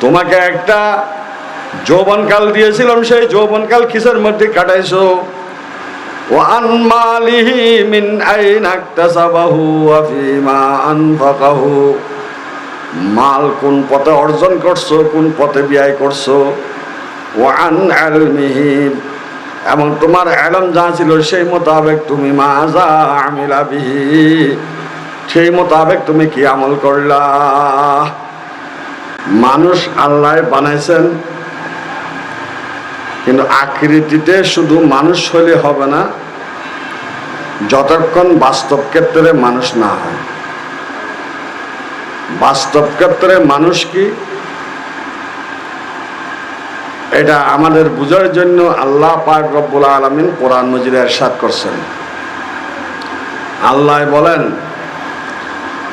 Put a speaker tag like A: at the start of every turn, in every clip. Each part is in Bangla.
A: তোমাকে একটা যৌবনকাল দিয়েছিলাম, সেই যৌবনকাল কিসের মধ্যে কাটাইছো? মালিহি মিন আইন আকতাসাবাহু ওয়া ফিমা আনফাকাহু। মাল কোন পথে অর্জন করছ, কোন পথে ব্যয় করছ? ওয়ান আলমিহি, এবং তোমার আলম যা ছিল সেই মোতাবেক তুমি মা যা আমিলা সেই মোতাবেক তুমি কি আমল করলা? মানুষ আল্লাহ বানাইছেন, কিন্তু আকৃতিতে শুধু মানুষ হলে হবে না, যতক্ষণ বাস্তব ক্ষেত্রে মানুষ না হয়। বাস্তব ক্ষেত্রে মানুষ কি? এটা আমাদের বুঝার জন্য আল্লাহ পাক রব্বুল আলমিন কোরআন মজিদে এরশাদ করছেন। আল্লাহ বলেন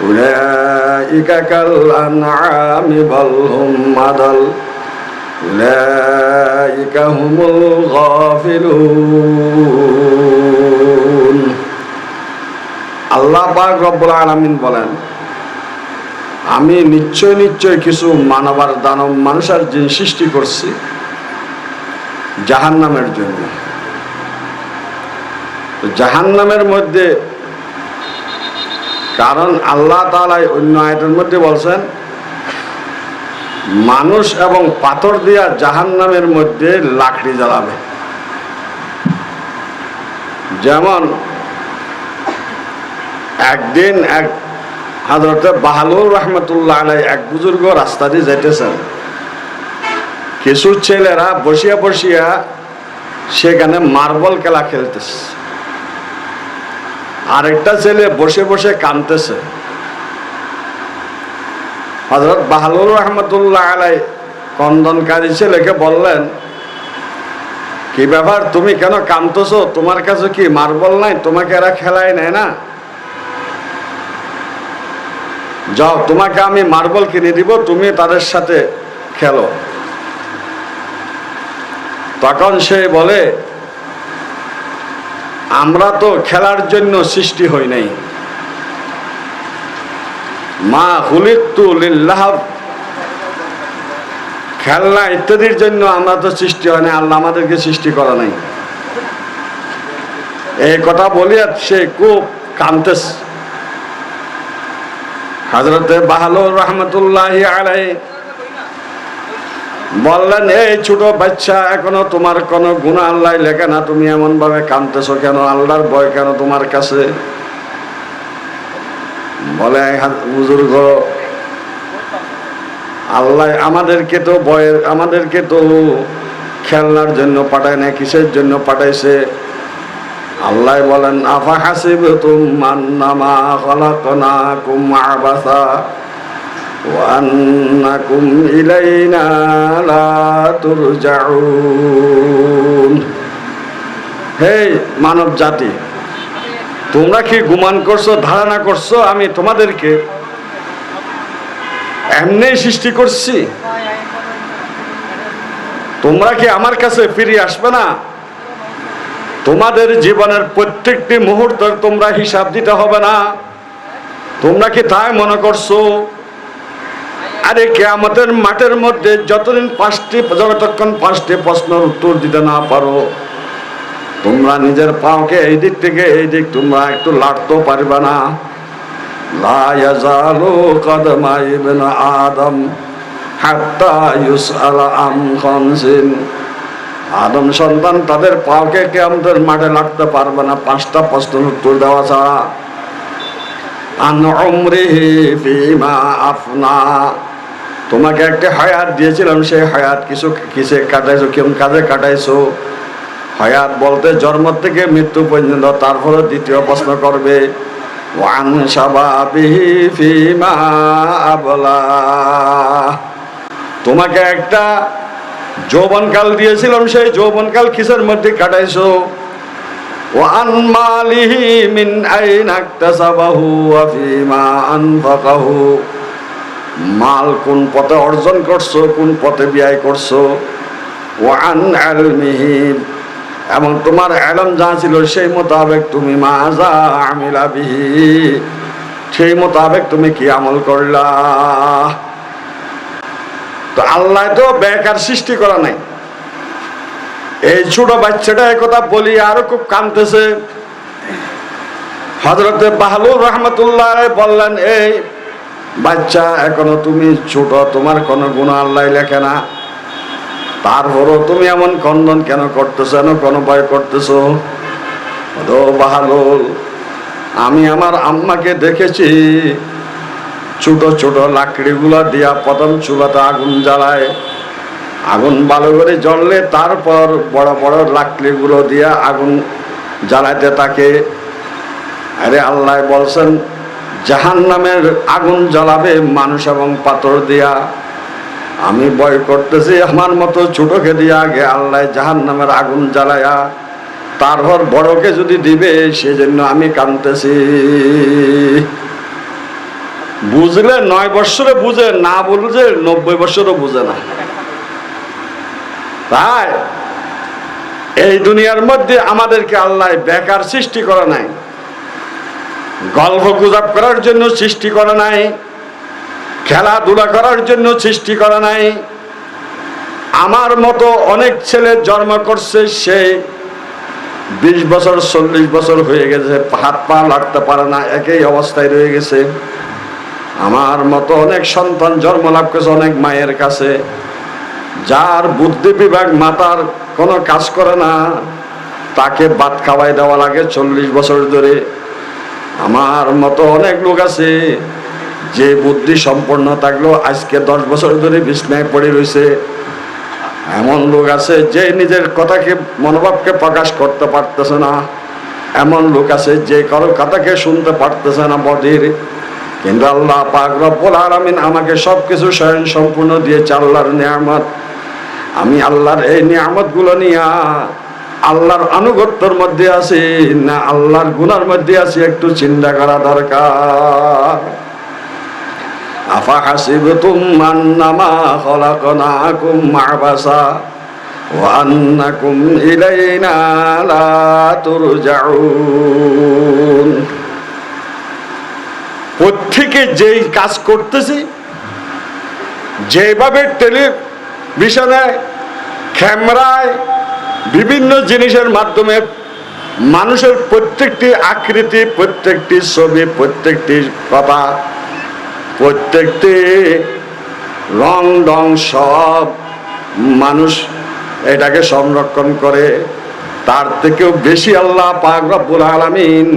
A: أولئك كالأنعام بل هم أضل أولئك هم الغافلون আল্লাহ পাক রব্বুল আলামিন বলেন আমি নিশ্চয় নিশ্চয় কিছু মানবার দানব মানুষের জিন সৃষ্টি করছি জাহান্নামের জন্য তো জাহান্নামের মধ্যে কারণ আল্লাহ তালাই অন্য আয়তের মধ্যে বলছেন, মানুষ এবং পাথর দিয়া জাহান্নামের মধ্যে লাকড়ি জ্বালাবে। যেমন একদিন এক হাজরতে বাহালুর রহমতুল্লাহ আলাই এক বুজুর্গ রাস্তা দিয়ে যাইতেছেন। কিছু ছেলেরা বসিয়া বসিয়া সেখানে মার্বল খেলা খেলতেছে। আরেকটা ছেলে বসে বসে কানতেছে। হজরত বাহালুর রহমতুল্লাহ আলাই কন্দনকারী ছেলেকে বললেন, কি ব্যাপার, তুমি কেন কানতেছো? তোমার কাছে কি মার্বল নাই? তোমাকে এরা খেলায় নেয় না? যাও, তোমাকে আমি মার্বল কিনে দিব, তুমি তাদের সাথে খেলো। তখন সে বলে আমরা তো খেলার জন্য সৃষ্টি হই নাই। মা হুলিকতু লিল্লাহ খেলনা ইত্যাদির জন্য আমরা তো সৃষ্টি হয় না আল্লাহ আমাদেরকে সৃষ্টি করা নাই। এই কথা বলিয়া সে খুব কামতেস হজরতে বাহালুর রহমতুল্লাহ আলাই বললেন, এই ছোট বাচ্চা, এখনও তোমার কোনো গুণা আল্লাহ লেখে না। তুমি এমন ভাবে কাঁদতেছো কেন? আল্লাহর ভয় কেন তোমার কাছে? বলে বুজুর্গ, আল্লাহ আমাদেরকে তো বয়ের আমাদেরকে তো খেলনার জন্য পাঠায় না কিসের জন্য পাঠাইছে? আল্লাহ বলেন আফা হাসিব তুমান্নামা খলাকনাকুম আবাসা। وأنكم إلينا لا ترجعون হে মানব জাতি তোমরা কি গুমান করছো ধারণা করছো আমি তোমাদেরকে এমনি সৃষ্টি করছি তোমরা কি আমার কাছে ফিরে আসবে না তোমাদের জীবনের প্রত্যেকটি মুহূর্তের তোমরা হিসাব দিতে হবে না তোমরা কি তাই মনে করছো আরে কেয়ামতের মাঠের মধ্যে যতদিন পাঁচটি যতক্ষণ পাঁচটি প্রশ্নের উত্তর দিতে না পারো, তোমরা নিজের পাওকে এই দিক থেকে এই দিক তোমরা একটু লাড়তেও পারবে না। আদম আদম সন্তান তাদের পাওকে কেয়ামতের মাঠে লাগতে পারবে না, পাঁচটা প্রশ্নের উত্তর দেওয়া ছাড়া। আন উমরিহি ফিমা আফনা। তোমাকে একটা হায়াত দিয়েছিলাম সেই হায়াত কিছু কিসে কাটাইছো কেমন কাজে কাটাইছো হায়াত বলতে জন্ম থেকে মৃত্যু পর্যন্ত তারপরে দ্বিতীয় প্রশ্ন করবে ওয়ান সাবাবিহি ফিমা আবলা তোমাকে একটা যৌবনকাল দিয়েছিলাম সেই যৌবনকাল কিসের মধ্যে কাটাইছো وعن ماله من أين اكتسبه وفيما أنفقه মাল কোন পথে অর্জন করছ, কোন পথে ব্যয় করছ? ওয়ান আলমিহি, এবং তোমার এলম যা ছিল সেই মোতাবেক তুমি মাজা আমিলা সেই মোতাবেক তুমি কি আমল করলা? তো আল্লাহ তো বেকার সৃষ্টি করা নাই। এই ছোট বাচ্চাটা কথা বলি আরও খুব কানতেছে। হজরতে বাহলুর রহমতুল্লাহ বললেন, এই বাচ্চা, এখনও তুমি ছোট, তোমার কোনো গুণ আল্লাহ লেখে না। তারপরও তুমি এমন কন্দন কেন করতেছো এন কোনো ভয় করতেছো? বাহালুল আমি আমার আম্মাকে দেখেছি, ছোট ছোট লাকড়িগুলো দিয়া প্রথম চুলাতে আগুন জ্বালায়। আগুন ভালো করে জ্বললে তারপর বড় বড় লাকড়িগুলো দিয়া আগুন জ্বালাইতে থাকে। আরে আল্লাহ বলছেন জাহান নামের আগুন জ্বালাবে মানুষ এবং পাথর দিয়া। আমি বয় করতেছি, আমার মতো ছোটকে দিয়া আগে আল্লাহ জাহান নামের আগুন জ্বালায়া তারপর বড়কে যদি দিবে, সেজন্য আমি কানতেছি বুঝলে নয় বৎসরে বুঝে, না বুঝে নব্বই বৎসরও বুঝে না। তাই এই দুনিয়ার মধ্যে আমাদেরকে আল্লাহ বেকার সৃষ্টি করা নাই। গল্প গুজব করার জন্য সৃষ্টি করা নাই, খেলাধুলা করার জন্য সৃষ্টি করা নাই। আমার মতো অনেক ছেলে জন্ম করছে, সে বিশ বছর, চল্লিশ বছর হয়ে গেছে, হাত পা লাগতে পারে না, একই অবস্থায় রয়ে গেছে। আমার মতো অনেক সন্তান জন্ম লাভ করেছে অনেক মায়ের কাছে। যার বুদ্ধি বিভাগ মাতার কোনো কাজ করে না, তাকে ভাত খাওয়াই দেওয়া লাগে চল্লিশ বছর ধরে। আমার মতো অনেক লোক আছে যে বুদ্ধি সম্পন্ন থাকলেও আজকে দশ বছর ধরে বিছনায় পড়ে রয়েছে। এমন লোক আছে যে নিজের কথাকে, মনোভাবকে প্রকাশ করতে পারতেছে না। এমন লোক আছে যে কারও কথাকে শুনতে পারতেছে না বদির কিন্তু আল্লাহ পাক আলামিন আমাকে সব কিছু স্বয়ং সম্পূর্ণ দিয়েছে, আল্লাহর নিয়ামত। আমি আল্লাহর এই নিয়ামতগুলো নিয়ে আল্লাহর আনুগত্যর মধ্যে আছি না আল্লাহর গুনার মধ্যে আছি একটু চিন্তা করা দরকার আফা হাসিবতুম আন্নামা খলাকনাকুম মাবাসা وأنكم إلينا لا ترجعون প্রত্যেকে যেই কাজ করতেছি যেভাবে টেলিভিশনে ক্যামেরায় বিভিন্ন জিনিসের মাধ্যমে মানুষের প্রত্যেকটি আকৃতি, প্রত্যেকটি ছবি, প্রত্যেকটি কথা প্রত্যেকটি রং ডং সব মানুষ এটাকে সংরক্ষণ করে। তার থেকেও বেশি আল্লাহ রব্বুল আলামিন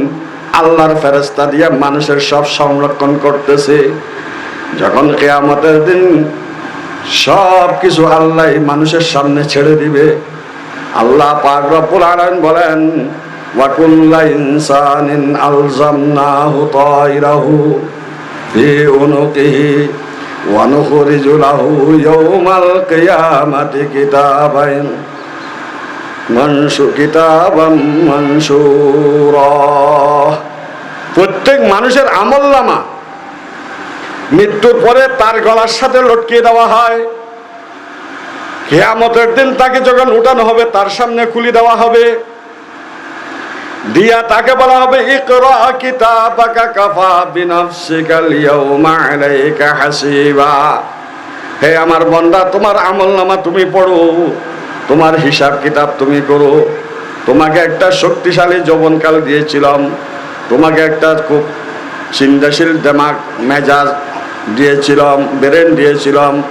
A: আল্লাহর ফেরেস্তা দিয়ে মানুষের সব সংরক্ষণ করতেছে। যখন কেয়ামতের দিন সব কিছু আল্লাহ মানুষের সামনে ছেড়ে দিবে। আল্লাহ পাক রব্বুল বলেন ওয়াকুল্লা ইনসানিন আলজামনাহু তায়রাহু রাহু উনুকিহি ওয়া নুখরিজু লাহু ইয়াওমাল কিয়ামাতি কিতাবাইন মানসু কিতাবাম মানসুরা প্রত্যেক মানুষের আমল নামা মৃত্যুর পরে তার গলার সাথে লটকিয়ে দেওয়া হয়। কেয়ামতের দিন তাকে যখন উঠানো হবে, তার সামনে খুলি দেওয়া হবে। দিয়া তাকে বলা হবে কাফা হে আমার বন্দা, তোমার আমলনামা তুমি পড়ো, তোমার হিসাব কিতাব তুমি করো। তোমাকে একটা শক্তিশালী যৌবনকাল দিয়েছিলাম। তোমাকে একটা খুব চিন্তাশীল দেমাগ মেজাজ দিয়েছিলাম, ব্রেন দিয়েছিলাম।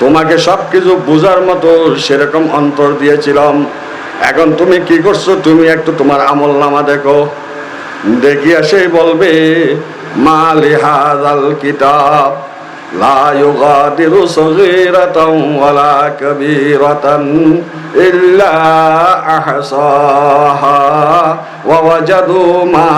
A: তোমাকে সব কিছু বোঝার মতো সেরকম অন্তর দিয়েছিলাম। এখন তুমি কি করছ? তুমি একটু তোমার আমল নামা দেখো। দেখিয়া সেই বলবে মা কিতাব, লা ইল্লা মা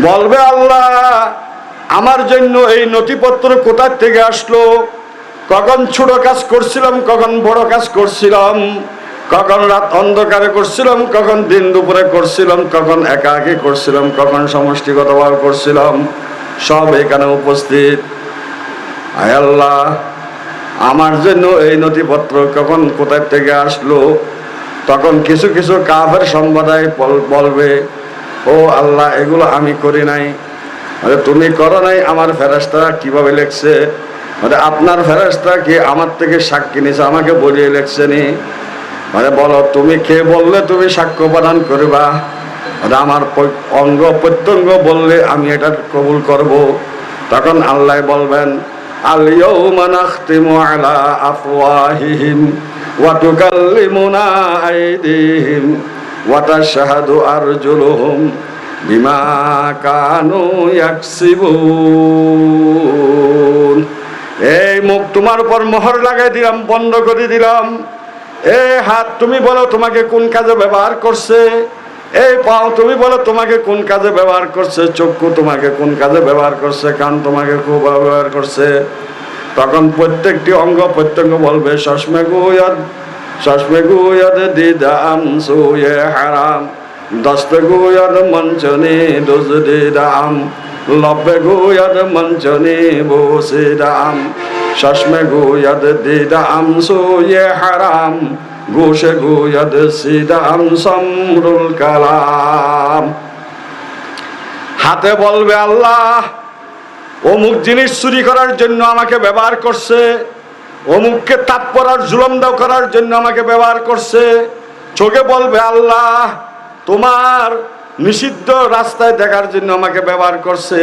A: বলবে আল্লাহ আমার জন্য এই নথিপত্র কোথার থেকে আসলো? কখন ছোট কাজ করছিলাম, কখন বড় কাজ করছিলাম? কখন রাত অন্ধকারে করছিলাম, কখন দিন দুপুরে করছিলাম, কখন একাকী করছিলাম, কখন সমষ্টিগতভাবে করছিলাম, সব এখানে উপস্থিত। আল্লাহ, আমার জন্য এই নথিপত্র কখন কোথায় থেকে আসলো? তখন কিছু কিছু কাফের সম্প্রদায় বল- বলবে, ও আল্লাহ, এগুলো আমি করি নাই। তুমি করো নাই আমার ফেরাস্তা কীভাবে লেখছে? মানে আপনার ফেরাস্তা কি আমার থেকে সাক্ষী নিছে আমাকে বলিয়ে লেখছে নি। মানে বলো, তুমি কে বললে তুমি সাক্ষ্য প্রদান করবা? মানে আমার অঙ্গ প্রত্যঙ্গ বললে আমি এটা কবুল করব। তখন আল্লাহ বলবেন আলিয়ৌমা ওয়া বিমা কানু ইয়াকসিবুন। এই মুখ তোমার উপর মোহর লাগাই দিলাম, বন্ধ করে দিলাম। এই হাত তুমি বলো তোমাকে কোন কাজে ব্যবহার করছে? এই পাও তুমি বলো তোমাকে কোন কাজে ব্যবহার করছে? চক্ষু তোমাকে কোন কাজে ব্যবহার করছে? কান তোমাকে খুব ব্যবহার করছে। তখন প্রত্যেকটি অঙ্গ প্রত্যঙ্গ বলবে সসমে গুয়াদ সসমে গুয়াদ দিদাম সুয়ে হারাম। দস্তে গুয়াদ মঞ্চনি দুজ দিদাম লব্বে গুয়াদ মঞ্চনি বসিদাম সসমে গুয়াদ দিদাম সুয়ে হারাম, ঘুষে গুয়াদ সিদাম সমরুল কালাম। হাতে বলবে আল্লাহ, অমুক জিনিস চুরি করার জন্য আমাকে ব্যবহার করছে, অমুককে তাপ পড়ার জুলম দাও করার জন্য আমাকে ব্যবহার করছে। চোখে বলবে আল্লাহ তোমার নিষিদ্ধ রাস্তায় দেখার জন্য আমাকে ব্যবহার করছে।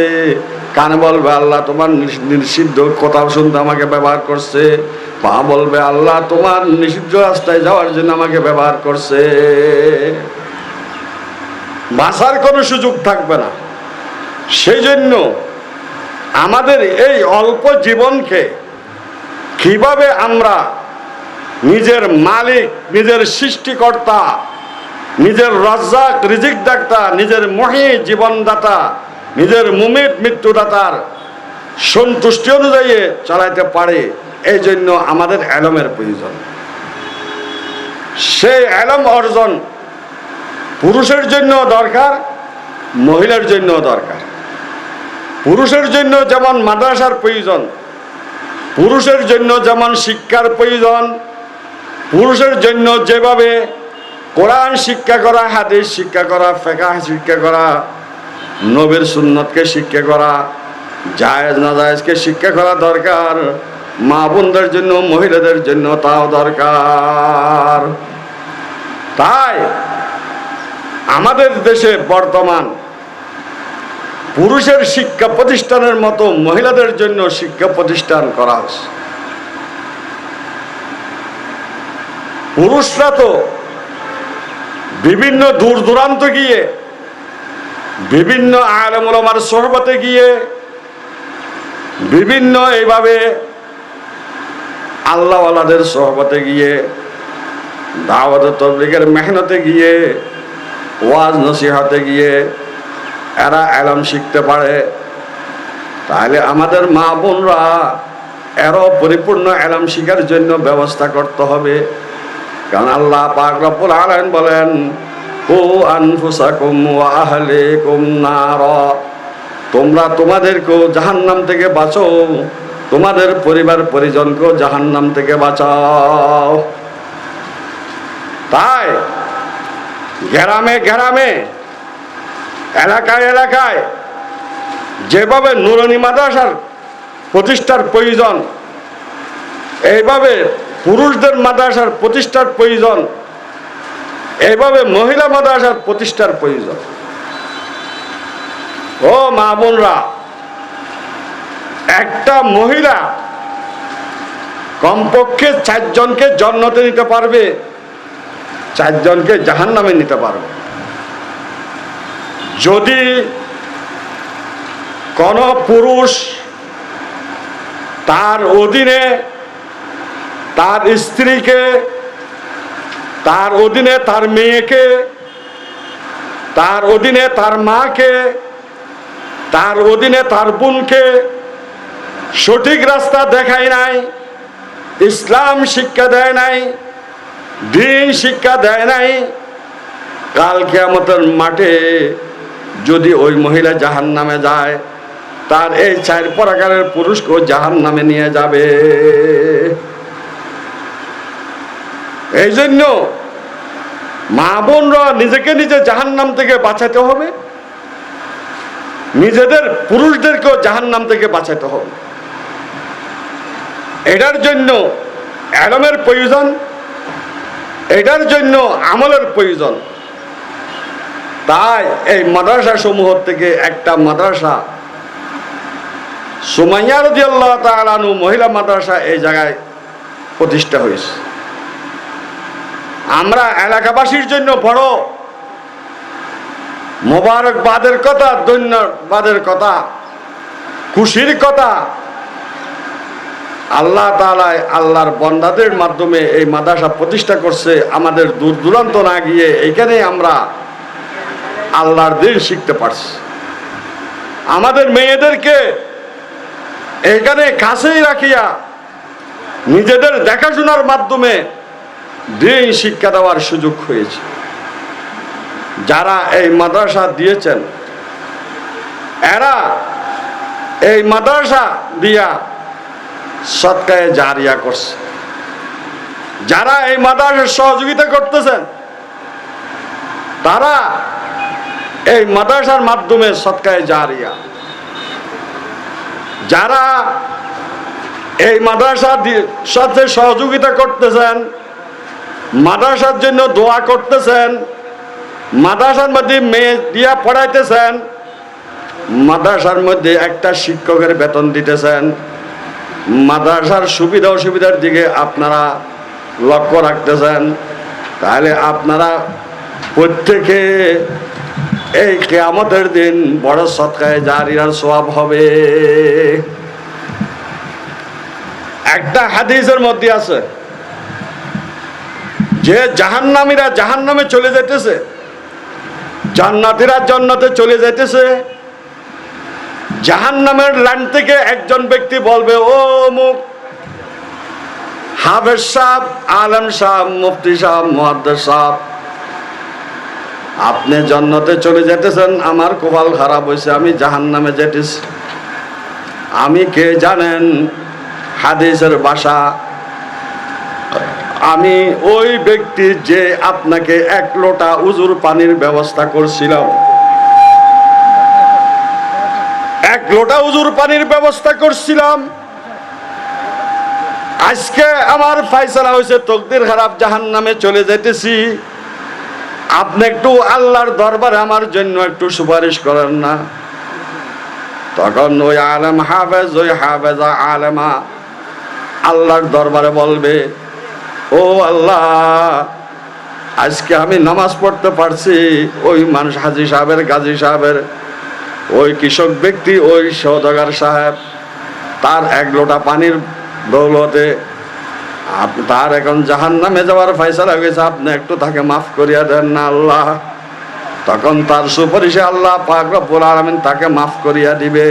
A: কানে বলবে, আল্লাহ তোমার নিষিদ্ধ কথা শুনতে আমাকে ব্যবহার করছে। পা বলবে, আল্লাহ তোমার নিষিদ্ধ রাস্তায় যাওয়ার জন্য আমাকে ব্যবহার করছে। বাঁচার কোনো সুযোগ থাকবে না। সেই জন্য আমাদের এই অল্প জীবনকে কীভাবে আমরা নিজের মালিক, নিজের সৃষ্টিকর্তা নিজের রজ্জাক, রিজিক দাতা নিজের মহি জীবনদাতা, নিজের মুমিত মৃত্যুদাতার সন্তুষ্টি অনুযায়ী চালাইতে পারে, এই জন্য আমাদের অ্যালমের প্রয়োজন। সেই অ্যালম অর্জন পুরুষের জন্য দরকার, মহিলার জন্য দরকার। পুরুষের জন্য যেমন মাদ্রাসার প্রয়োজন, পুরুষের জন্য যেমন শিক্ষার প্রয়োজন, পুরুষের জন্য যেভাবে কোরআন শিক্ষা করা, হাদিস শিক্ষা করা ফেকা শিক্ষা করা, নবীর সুন্নতকে শিক্ষা করা, জায়েজ না জায়েজকে শিক্ষা করা দরকার। মা বোনদের জন্য, মহিলাদের জন্য তাও দরকার। তাই আমাদের দেশে বর্তমান পুরুষের শিক্ষা প্রতিষ্ঠানের মতো মহিলাদের জন্য শিক্ষা প্রতিষ্ঠান করা হচ্ছে। পুরুষরা তো বিভিন্ন দূর দূরান্ত গিয়ে, বিভিন্ন আলমুলমার সহবতে গিয়ে, বিভিন্ন এইভাবে আল্লাহওয়ালাদের সহবতে গিয়ে, দাওয়াত তবলিগের মেহনতে গিয়ে, ওয়াজ নসিহাতে গিয়ে এরা এলাম শিখতে পারে। তাহলে আমাদের মা বোনরা এরও পরিপূর্ণ এলাম শিখার জন্য ব্যবস্থা করতে হবে। কারণ আল্লাহ পাক রব্বুল আলামিন বলেন, কু আনফুসাকুম ওয়া আহলিকুম নার। তোমরা তোমাদেরকেও জাহান্নাম থেকে বাঁচো, তোমাদের পরিবার পরিজনকেও জাহান্নাম থেকে বাঁচাও। তাই গ্রামে গ্রামে, এলাকায় এলাকায়, যেভাবে নুরানি মাদ্রাসার প্রতিষ্ঠার প্রয়োজন, এইভাবে পুরুষদের মাদ্রাসার প্রতিষ্ঠার প্রয়োজন, এইভাবে মহিলা মাদ্রাসার প্রতিষ্ঠার প্রয়োজন। ও মা বোনরা, একটা মহিলা কমপক্ষে চারজনকে জন্নতে নিতে পারবে, চারজনকে জাহান নামে নিতে পারবে। যদি কোন পুরুষ তার অধীনে তার স্ত্রীকে, তার অধীনে তার মেয়েকে, তার অধীনে তার মাকে, তার অধীনে তার বোনকে সঠিক রাস্তা দেখায় নাই, ইসলাম শিক্ষা দেয় নাই, দিন শিক্ষা দেয় নাই। কাল কেয়ামতের মাঠে যদি ওই মহিলা জাহান নামে যায়, তার এই চার প্রকারের পুরুষকেও জাহান নামে নিয়ে যাবে। এই জন্য মা বোনরা নিজেকে নিজে জাহান নাম থেকে বাঁচাতে হবে। নিজেদের পুরুষদেরকেও জাহান নাম থেকে বাঁচাতে হবে। এটার জন্য অ্যাডমের প্রয়োজন, এটার জন্য আমলের প্রয়োজন। তাই এই মাদ্রাসা সমূহ থেকে একটা মাদ্রাসা, সুমাইয়া আল্লাহ তালানু মহিলা মাদ্রাসা এই জায়গায় প্রতিষ্ঠা হয়েছে। আমরা এলাকাবাসীর জন্য বড় মোবারকবাদের কথা, ধন্যবাদের কথা, খুশির কথা। আল্লাহ তালায় আল্লাহর বন্দাদের মাধ্যমে এই মাদ্রাসা প্রতিষ্ঠা করছে। আমাদের দূর দূরান্ত না গিয়ে এইখানে আমরা আল্লাহর দিন শিখতে পারছি। আমাদের মেয়েদেরকে এখানে কাছেই রাখিয়া নিজেদের দেখাশোনার মাধ্যমে দিন শিক্ষা দেওয়ার সুযোগ হয়েছে। যারা এই মাদ্রাসা দিয়েছেন, এরা এই মাদ্রাসা দিয়া সৎকায়ে জারিয়া করছে। যারা এই মাদ্রাসার সহযোগিতা করতেছেন, তারা এই মাদ্রাসার মাধ্যমে সৎকায়ে জারিয়া। যারা এই মাদ্রাসা সাথে সহযোগিতা করতেছেন মাদ্রাসার জন্য দোয়া করতেছেন, মাদ্রাসার মধ্যে মেয়ে দিয়া পড়াইতেছেন, মাদ্রাসার মধ্যে একটা শিক্ষকের বেতন দিতেছেন। মাদ্রাসার সুবিধা অসুবিধার দিকে আপনারা লক্ষ্য রাখতেছেন। তাহলে আপনারা প্রত্যেকে এই কেয়ামতের দিন বড় সৎকায় জারিয়ার সওয়াব হবে। একটা হাদিসের মধ্যে আছে যে জাহান্নামীরা জাহান্নামে চলে যাইতেছে, জান্নাতিরা জান্নাতে চলে যাইতেছে, জাহান্নামের লাইন থেকে একজন ব্যক্তি বলবে, ও মুখ হাফেজ সাহ আলম সাহ মুফতি সাহ মুহাদ্দেস সাহ আপনি জন্নতে চলে যেতেছেন আমার কপাল খারাপ হয়েছে আমি জাহান নামে যেতেছি আমি কে জানেন হাদিসের বাসা আমি ওই ব্যক্তি যে আপনাকে এক লোটা উজুর পানির ব্যবস্থা করছিলাম। এক লোটা উজুর পানির ব্যবস্থা করছিলাম। আজকে আমার ফাইসলা হয়েছে তকদির খারাপ জাহান নামে চলে যেতেছি। আপনি একটু আল্লাহর দরবারে আমার জন্য একটু সুপারিশ করেন না। তখন ওই আলেম হাফেজ, ওই হাফেজা আলেমা আল্লাহর দরবারে বলবে ও আল্লাহ, আজকে আমি নামাজ পড়তে পারছি, ওই মানুষ হাজি সাহেবের, গাজী সাহেবের, ওই কৃষক ব্যক্তি, ওই সৌদাগার সাহেব, তার এক লোটা পানির দৌলতে তার এখন জাহান নামে যাওয়ার ফয়সালা হয়ে গেছে। আপনি একটু তাকে মাফ করিয়া দেন না আল্লাহ। তখন তার সুপারিশে আল্লাহ পাক আলামিন তাকে মাফ করিয়া দিবে,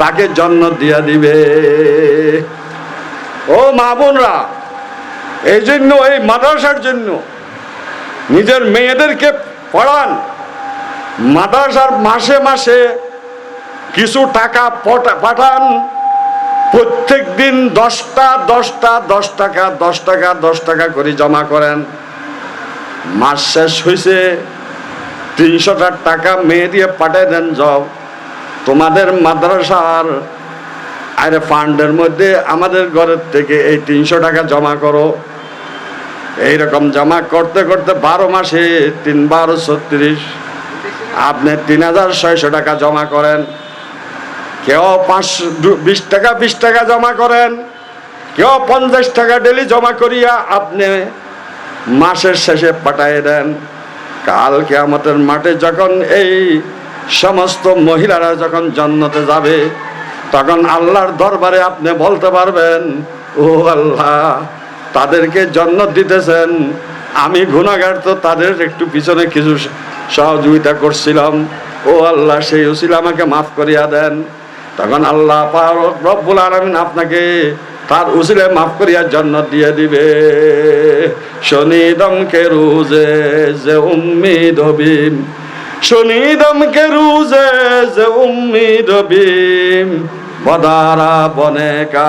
A: তাকে জন্ম দিয়া দিবে। ও মা বোনরা এই জন্য এই মাদ্রাসার জন্য নিজের মেয়েদেরকে পড়ান। মাদ্রাসার মাসে মাসে কিছু টাকা পাঠান। প্রত্যেক দিন দশটা দশটা, দশ টাকা দশ টাকা দশ টাকা করে জমা করেন। মাস শেষ হয়েছে তিনশোটা টাকা মেয়ে দিয়ে পাঠিয়ে দেন যাও তোমাদের মাদ্রাসার আরে ফান্ডের মধ্যে আমাদের ঘরের থেকে এই তিনশো টাকা জমা করো। এইরকম জমা করতে করতে বারো মাসে তিন বারো ছত্রিশ। আপনি তিন হাজার ছয়শো টাকা জমা করেন। কেউ পাঁচশো বিশ টাকা বিশ টাকা জমা করেন। কেউ পঞ্চাশ টাকা ডেলি জমা করিয়া আপনি মাসের শেষে পাঠাই দেন। কালকে আমাদের মাঠে যখন এই সমস্ত মহিলারা যখন জন্মতে যাবে, তখন আল্লাহর দরবারে আপনি বলতে পারবেন, ও আল্লাহ তাদেরকে জন্নত দিতেছেন। আমি গুণাগার তো তাদের একটু পিছনে কিছু সহযোগিতা করছিলাম। ও আল্লাহ, সেই উসিলা আমাকে মাফ করিয়া দেন। তখন আল্লাহ রব্বুল আলমিন আপনাকে তার উসিলে মাফ করিয়া জন্য দিয়ে দিবে। শনিদম কে রুজে যে উম্মিদ হবিম। শনিদম কে রুজে যে উম্মিদ হবিম। বনে কা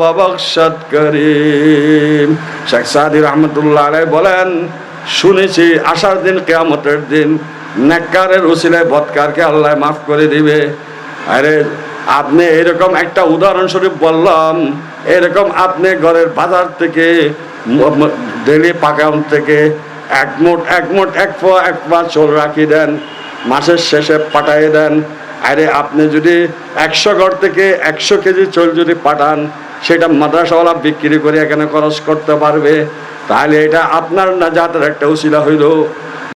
A: ববকশত করিম। শেখ সাদি রহমতুল্লাহ আলাই বলেন, শুনেছি আসার দিন, কেয়ামতের দিন নেককারের উসিলায় বৎকারকে আল্লাহ মাফ করে দিবে। আরে, আপনি এরকম একটা উদাহরণস্বরূপ বললাম, এরকম আপনি ঘরের বাজার থেকে ডেলি পাকাউন থেকে এক মোট এক মোট এক পা এক পা চোল রাখি দেন, মাসের শেষে পাঠাই দেন আরে আপনি যদি একশো ঘর থেকে একশো কেজি চোল যদি পাঠান, সেটা মাদ্রাসাওয়ালা বিক্রি করে এখানে খরচ করতে পারবে। তাহলে এটা আপনার নাজাতের একটা উশিলা হইল।